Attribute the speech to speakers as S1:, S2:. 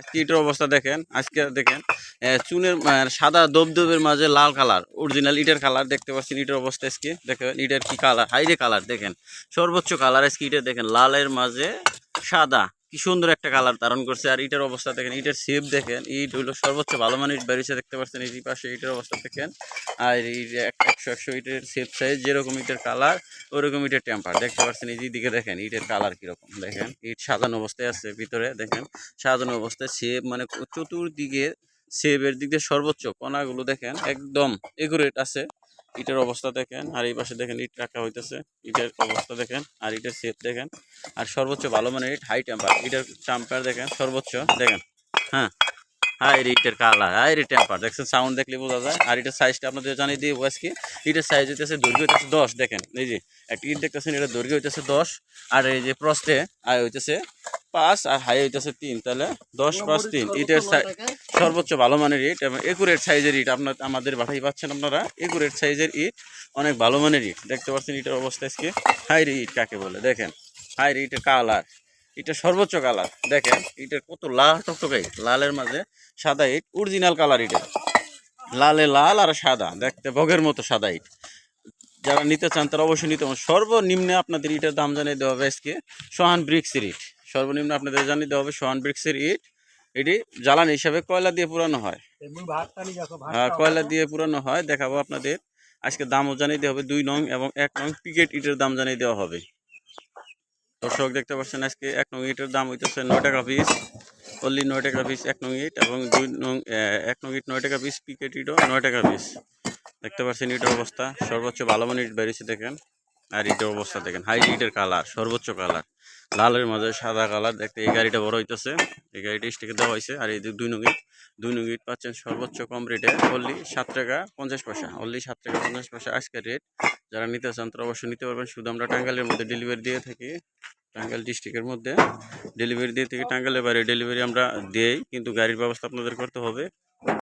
S1: আজকে ইটের অবস্থা দেখেন, আজকে দেখেন চুনের সাদা দবদবের মাঝে লাল কালার অরিজিনাল ইটের কালার, দেখতে পাচ্ছেন ইটের অবস্থা আজকে, দেখেন, ইটের কি কালার, হাইরে কালার, দেখেন, সর্বোচ্চ কালার আজকে ইটের, দেখেন, লালের মাঝে সাদা কি সুন্দর একটা কালার ধারণ করছে। আর ইটের অবস্থা দেখেন, ইটের শেপ দেখেন। ইট হইল সর্বোচ্চ ভালো মানের ইট বেরিয়েছে, দেখতে পাচ্ছেন এই পাশে ইটের অবস্থা দেখেন। আর একশো একশো ইটের শেপ সাইজ যেরকম ইটের কালার ওরকম ইটের টেম্পার দেখতে পাচ্ছেন এই দিকে দেখেন, ইটের কালার কীরকম দেখেন। ইট সাজানো অবস্থায় আছে ভিতরে, দেখেন। সাজানো অবস্থায় শেপ মানে চতুর্দিকে শেপের দিক দিয়ে সর্বোচ্চ কণাগুলো দেখেন, একদম এগুরেট আছে। ইটের অবস্থা দেখেন, আর এই পাশে দেখেন ইট রাখা হইতেছে। ইটের অবস্থা দেখেন, আর ইটের শেপ দেখেন। আর সর্বোচ্চ ভালো মানের ইট হাই টেম্পার ইটের টেম্পার দেখেন, সর্বোচ্চ দেখেন। হ্যাঁ হাই রে ইটের কালার হাই রে টেম্পার দেখছেন সাউন্ড দেখলে বোঝা যায়। আর এটার সাইজটা আপনাদের জানিয়ে দিয়ে আজকে ইটের সাইজ হইতেছে দৈর্ঘ্য হইতেছে দশ, দেখেন, এই যে, একটা ইট দেখতেছেন, এটা দৈর্ঘ্য হইতেছে দশ। আর এই যে প্রস্তে আর হইতেছে পাঁচ আর হাই হইতেছে তিন তাহলে দশ পাঁচ তিন। ইটের সর্বোচ্চ ভালো মানের ইট এবং একুরেট সাইজের ইট আপনার আমাদের পাঠাই পাচ্ছেন আপনারা। একুরেট সাইজের ইট অনেক ভালো মানের ইট। দেখতে পাচ্ছেন ইটের অবস্থা আজকে। হাই রে ইট কাকে বলে? দেখেন হাই রে ইটের কালার এটা সর্বোচ্চ কালার দেখেন এটার কত লাল টকটকাই লালের মাঝে সাদা ইট অরিজিনাল কালার ইটের। লালে লাল আর সাদা। দেখতে বগের মতো সাদা ইট। যারা নিতে চান তারা অবশ্যই নিতে সর্বনিম্নে আপনাদের ইটের দাম জানিয়ে দেওয়া হবে আজকে। সোহান ব্রিক্সের ইট। সর্বনিম্ন আপনাদের জানিয়ে দেওয়া হবে সোহান ব্রিক্সের ইট। এটি জ্বালানি হিসাবে কয়লা দিয়ে পুরানো হয়? হ্যাঁ, কয়লা দিয়ে পুরানো হয় দেখাবো আপনাদের। আজকে দামও জানিয়ে দেওয়া হবে দুই নং এবং এক নং পিকেট ইটের দাম জানিয়ে দেওয়া হবে। দর্শক দেখতে পাচ্ছেন আজকে এক নং ইটের দাম হইতেছে নয় টাকা পিস। অনলি নয় টাকা পিস এক নং ইট এবং দুই নং এক নং ইট নয় টাকা পিস পিকেট ইটও নয় টাকা পিস। দেখতে পাচ্ছেন ইটের অবস্থা সর্বোচ্চ ভালো মানের ইট বেরিয়েছে দেখেন। আর ইটের অবস্থা দেখেন হাই ইটের কালার সর্বোচ্চ কালার লালের মাঝে সাদা কালার দেখতে এই গাড়িটা বড় হইতেছে। এই গাড়িটা স্টিকে দেওয়া হয়েছে আর এই দুই নং ইট, দুই নং ইট পাচ্ছেন সর্বোচ্চ কম রেটে অনলি সাত টাকা পঞ্চাশ পয়সা অনলি সাত টাকা পঞ্চাশ পয়সা আজকের রেট যারা নিতে চান তারা অবশ্যই নিতে পারবেন। শুধু আমরা টাঙ্গাইলের মধ্যে ডেলিভারি দিয়ে থাকি, টাঙ্গাইল ডিস্ট্রিক্টের মধ্যে। ডেলিভারি দিয়ে থাকি, টাঙ্গাইলের বাইরে ডেলিভারি আমরা দেই, কিন্তু গাড়ির ব্যবস্থা আপনাদের করতে হবে।